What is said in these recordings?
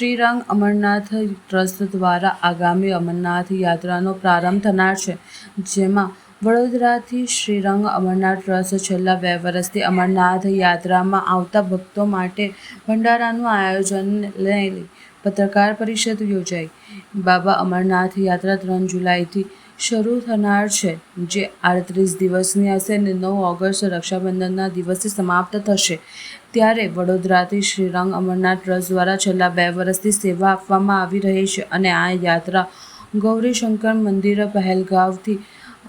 Shrirang Amarnath trust દ્વારા આગામી અમરનાથ યાત્રાનો પ્રારંભ થનાર છે, જેમાં વડોદરાથી શ્રીરંગ અમરનાથ ટ્રસ્ટ છેલ્લા બે વર્ષથી અમરનાથ યાત્રામાં આવતા ભક્તો માટે ભંડારાનું આયોજન લઈ પત્રકાર પરિષદ યોજાઈ. બાબા અમરનાથ યાત્રા ત્રણ જુલાઈથી શરૂ થનાર છે, જે આડત્રીસ દિવસની હશે અને નવ ઓગસ્ટ રક્ષાબંધનના દિવસે સમાપ્ત થશે. ત્યારે વડોદરાથી શ્રીરંગ અમરનાથ ટ્રસ્ટ દ્વારા છેલ્લા બે વર્ષથી સેવા આપવામાં આવી રહી છે અને આ યાત્રા ગૌરીશંકર મંદિર પહેલગાંવથી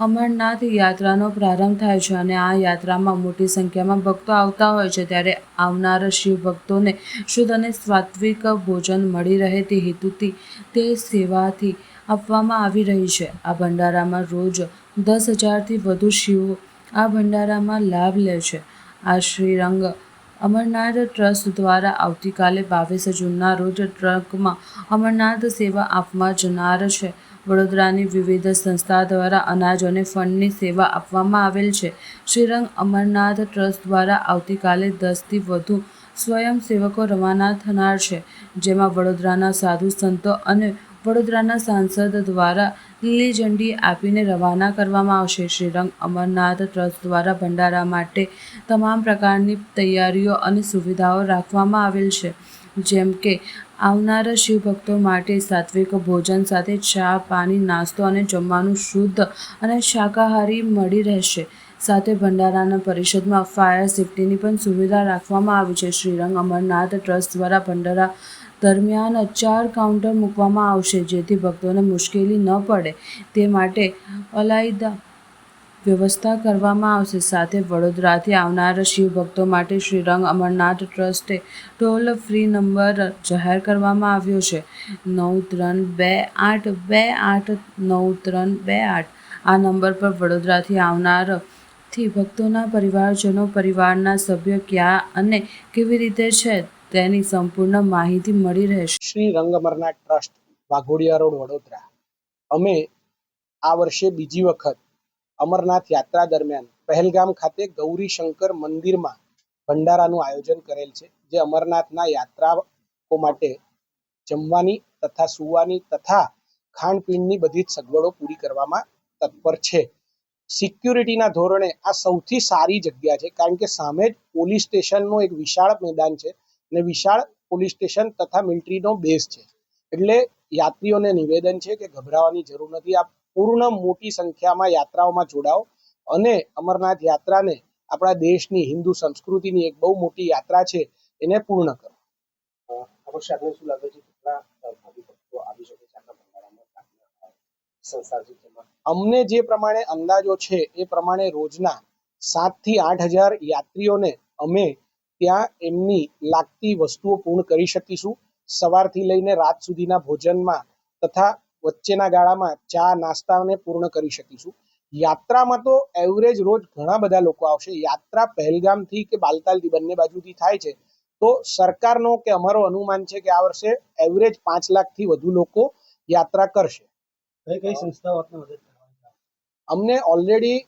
અમરનાથ યાત્રાનો પ્રારંભ થાય છે અને આ યાત્રામાં મોટી સંખ્યામાં ભક્તો આવતા હોય છે. ત્યારે આવનાર શિવ ભક્તોને શુદ્ધ અને સાત્વિક ભોજન મળી રહે તે હેતુથી તે સેવાથી આપવામાં આવી રહી છે. આ ભંડારામાં રોજ દસ હજારથી વધુ શિવો આ ભંડારામાં લાભ લે છે. આ શ્રીરંગ અમરનાથ ટ્રસ્ટ દ્વારા આવતીકાલે બાવીસ જૂનના રોજ ટ્રકમાં અમરનાથ સેવા આપવા જનાર છે. વડોદરાની વિવિધ સંસ્થા દ્વારા અનાજ અને ફંડની સેવા આપવામાં આવેલ છે. શ્રીરંગ અમરનાથ ટ્રસ્ટ દ્વારા આવતીકાલે દસથી વધુ સ્વયંસેવકો રવાના થનાર છે, જેમાં વડોદરાના સાધુ સંતો અને વડોદરાના સાંસદ દ્વારા લીલી ઝંડી આપીને રવાના કરવામાં આવશે. શ્રીરંગ અમરનાથ ટ્રસ્ટ દ્વારા ભંડારા માટે તમામ પ્રકારની તૈયારીઓ અને સુવિધાઓ રાખવામાં આવેલ છે. જેમ કે, આવનારા શિવભક્તો માટે સાત્વિક ભોજન સાથે ચા, પાણી, નાસ્તો અને જમવાનું શુદ્ધ અને શાકાહારી મળી રહેશે. સાથે ભંડારાના પરિષદમાં ફાયર સેફટીની પણ સુવિધા રાખવામાં આવી છે. શ્રીરંગ અમરનાથ ટ્રસ્ટ દ્વારા ભંડારા દરમિયાન ચાર કાઉન્ટર મૂકવામાં આવશે, જેથી ભક્તોને મુશ્કેલી ન પડે. તે માટે અલાયદા વ્યવસ્થા કરવામાં આવશે. સાથે વડોદરાથી આવનાર શિવભક્તો માટે શ્રીરંગ અમરનાથ ટ્રસ્ટે ટોલ ફ્રી નંબર જાહેર કરવામાં આવ્યો છે. નવ ત્રણ બે આઠ બે આઠ નવ ત્રણ બે આઠ. આ નંબર પર વડોદરાથી આવનારથી ભક્તોના પરિવારજનો, પરિવારના સભ્યો ક્યાં અને કેવી રીતે છે? તેની સંપૂર્ણ માહિતી મળી રહેશે. શ્રી રંગ ટ્રસ્ટ, વાઘોડિયા રોડ, વડોદરા. અમે આ વર્ષે બીજી વખત અમરનાથ યાત્રા દરમિયાન પહેલગામ ખાતે ગૌરીશંકર મંદિરમાં ભંડારાનું આયોજન કરેલ છે, જે અમરનાથના યાત્રાઓ માટે જમવાની તથા સુવાની તથા ખાણપીણની બધી જ સગવડો પૂરી કરવામાં તત્પર છે. સિક્યુરિટીના ધોરણે આ સૌથી સારી જગ્યા છે, કારણ કે સામે જ પોલીસ સ્ટેશનનું એક વિશાળ મેદાન છે અને વિશાળ પોલીસ સ્ટેશન તથા મિલિટરીનો બેઝ છે. એટલે યાત્રીઓને નિવેદન છે કે ગભરાવાની જરૂર નથી. આ પૂર્ણ મોટી સંખ્યામાં યાત્રાઓમાં જોડાઓ અને અમરનાથ યાત્રાને આપણા દેશની હિન્દુ સંસ્કૃતિની એક બહુ મોટી યાત્રા છે એને પૂર્ણ કરો. અમને જે પ્રમાણે અંદાજો છે એ પ્રમાણે રોજના સાતથી આઠ હજાર યાત્રીઓને અમે ત્યાં એમની લાગતી વસ્તુઓ પૂર્ણ કરી શકીશું. સવારથી લઈને રાત સુધીના ભોજનમાં તથા વચ્ચેના ગાળામાં ચા નાસ્તાને પૂર્ણ કરી શકીશું. યાત્રામાં તો એવરેજ રોજ ઘણા બધા લોકો આવશે. યાત્રા પહેલગામથી કે બાલતાલથી બંને બાજુથી થાય છે. તો સરકારનો કે અમારો અનુમાન છે કે આ વર્ષે એવરેજ પાંચ લાખથી વધુ લોકો યાત્રા કરશે. કઈ કઈ સંસ્થાઓ આપને મદદ અમને ઓલરેડી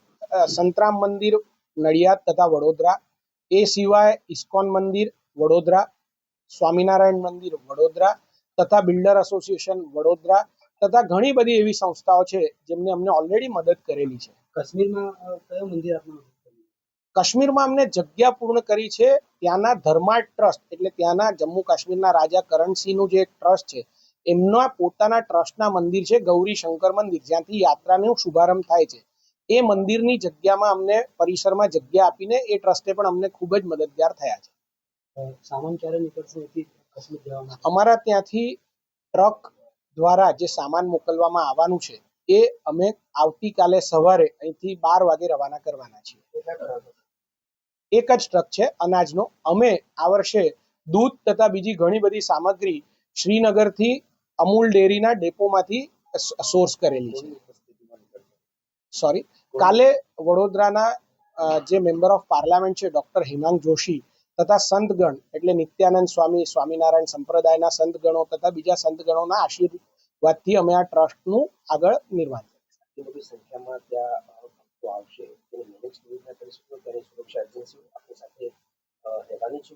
સંતરામ મંદિર નડિયાદ તથા વડોદરા એ સિવાય ઇસ્કોન મંદિર વડોદરા સ્વામિનારાયણ મંદિર વડોદરા તથા બિલ્ડર એસોસિએશન વડોદરા તથા ઘણી બધી એવી સંસ્થાઓ છે જેમને અમને ઓલરેડી મદદ કરેલી છે. કાશ્મીરમાં કયો મંદિર કાશ્મીરમાં અમને જગ્યા પૂર્ણ કરી છે ત્યાંના ધર્મા ટ્રસ્ટ એટલે ત્યાંના જમ્મુ કાશ્મીરના રાજા કરણસિંહનું જે ટ્રસ્ટ છે એમના પોતાના ટ્રસ્ટના મંદિર છે ગૌરી શંકર મંદિર જ્યાંથી યાત્રાનો શુભારંભ થાય છે. એ મંદિરની જગ્યામાં અમને પરિસરમાં જગ્યા આપીને એ ટ્રસ્ટે પણ અમને ખૂબ જ મદદગાર થયા છે. સામાન ક્યારે નીકળશે અમારા ત્યાંથી ટ્રક દ્વારા જે સામાન મોકલવામાં આવવાનું છે એ અમે આવતીકાલે સવારે અહીંથી બાર વાગે રવાના કરવાના છીએ. એક જ ટ્રક છે અનાજનો. અમે આ વર્ષે દૂધ તથા બીજી ઘણી બધી સામગ્રી શ્રીનગરથી અમૂલ ડેરીના ડેપોમાંથી સોર્સ કરેલી છે. સોરી કાલે વડોદરાના જે મેમ્બર ઓફ પાર્લામેન્ટ છે ડોક્ટર હિમાંગ જોશી તથા સંતગણ એટલે નિત્યાનંદ સ્વામી સ્વામિનારાયણ સંપ્રદાયના સંતગણો તથા બીજા સંતગણોના આશીર્વાદથી અમે આ ટ્રસ્ટનું આગળ નિર્માણ કરીશું. સંખ્યામાં ત્યાં આવશે સુરક્ષા એજન્સીઓ આપણી સાથે રહેવાની છે?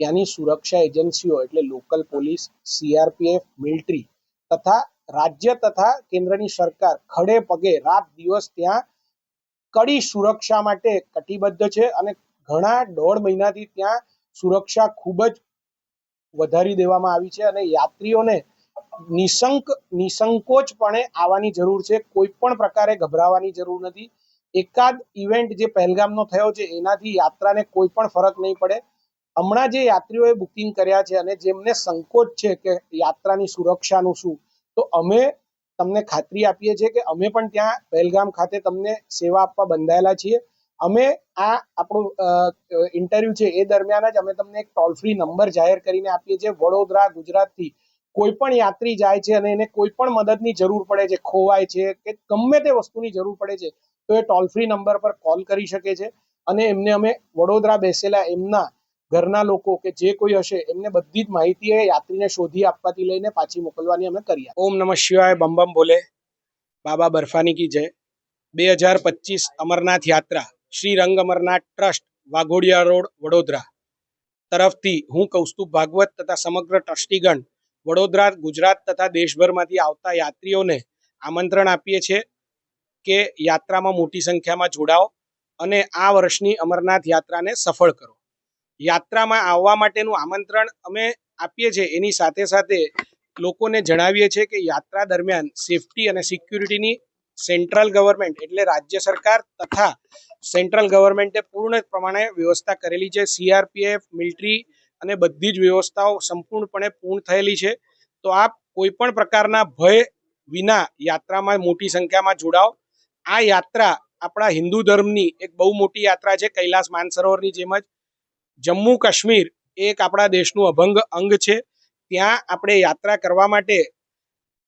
ત્યાંની સુરક્ષા એજન્સીઓ એટલે લોકલ પોલીસ સીઆરપીએફ મિલિટરી તથા રાજ્ય તથા કેન્દ્રની સરકાર ખડે પગે રાત દિવસ ત્યાં કડી સુરક્ષા માટે કટિબદ્ધ છે અને ઘણા દોઢ મહિનાથી ત્યાં સુરક્ષા ખૂબ જ વધારી દેવામાં આવી છે અને યાત્રીઓને નિશંક નિસંકોચપણે આવવાની જરૂર છે. કોઈ પણ પ્રકારે ગભરાવાની જરૂર નથી. એકાદ ઇવેન્ટ જે પહેલગામનો થયો છે, એનાથી યાત્રાને કોઈ પણ ફરક નહીં પડે. હમણાં જે યાત્રીઓએ બુકિંગ કર્યા છે અને જેમને સંકોચ છે કે યાત્રાની સુરક્ષાનું શું તો અમે તમને ખાતરી આપીએ છીએ કે અમે પણ ત્યાં પહેલગામ ખાતે તમને સેવા આપવા બંધાયેલા છીએ. અમે આ આપણું ઇન્ટરવ્યુ છે એ દરમિયાન જ અમે તમને એક ટોલ ફ્રી નંબર જાહેર કરીને આપીએ છીએ. વડોદરા, ગુજરાતથી કોઈ પણ યાત્રી જાય છે અને એને કોઈ પણ મદદની જરૂર પડે છે, ખોવાય છે કે ગમે તે વસ્તુની જરૂર પડે છે, તો એ ટોલ ફ્રી નંબર પર કોલ કરી શકે છે. અને એમને અમે વડોદરા બેસેલા એમના ઘરના લોકો કે જે કોઈ હશે, એમને બધી જ માહિતી એ યાત્રીને શોધી આપવાથી લઈને પાછી મોકલવાની અમે કરી ઓમ નમઃ શિવાય, બમ બમ ભોલે બાબા બર્ફાની કી જય. બે હજાર પચીસ અમરનાથ યાત્રા, શ્રી રંગ અમરનાથ ટ્રસ્ટ, વાઘોડિયા રોડ, વડોદરા. તરફથી હું કૌસ્તુભ ભાગવત તથા સમગ્ર ટ્રસ્ટીગણ વડોદરા, ગુજરાત તથા દેશભરમાંથી આવતા યાત્રીઓને આમંત્રણ આપીએ છીએ કે યાત્રામાં મોટી સંખ્યામાં જોડાઓ અને આ વર્ષની અમરનાથ યાત્રાને સફળ કરો. યાત્રામાં આવવા માટેનું આમંત્રણ અમે આપીએ છીએ. એની સાથે સાથે લોકોને જણાવીએ છીએ કે યાત્રા દરમિયાન સેફટી અને સિક્યુરિટીની સેન્ટ્રલ ગવર્મેન્ટ એટલે રાજ્ય સરકાર તથા સેન્ટ્રલ ગવર્મેન્ટે પૂર્ણ પ્રમાણે વ્યવસ્થા કરેલી છે. સીઆરપીએફ મિલિટરી અને બધી જ વ્યવસ્થાઓ સંપૂર્ણપણે પૂર્ણ થયેલી છે. તો આપ કોઈ પણ પ્રકારના ભય વિના યાત્રામાં મોટી સંખ્યામાં જોડાઓ. આ યાત્રા આપણા હિન્દુ ધર્મની એક બહુ મોટી યાત્રા છે. કૈલાસ માનસરોવરની જેમ જ જમ્મુ કાશ્મીર એક આપણા દેશનું અભંગ અંગ છે. ત્યાં આપણે યાત્રા કરવા માટે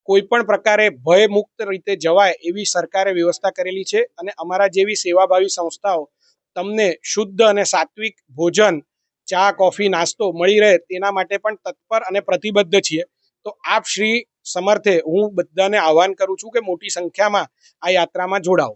કોઈ પણ પ્રકારે ભયમુક્ત રીતે જવાય એવી સરકારે વ્યવસ્થા કરેલી છે અને અમારા જેવી સેવાભાવી સંસ્થાઓ તમને શુદ્ધ અને સાત્વિક ભોજન, ચા, કોફી, નાસ્તો મળી રહે તેના માટે પણ તત્પર અને પ્રતિબદ્ધ છીએ. તો આપ શ્રી સમર્થે હું બધાને આહવાન કરું છું કે મોટી સંખ્યામાં આ યાત્રામાં જોડાઓ.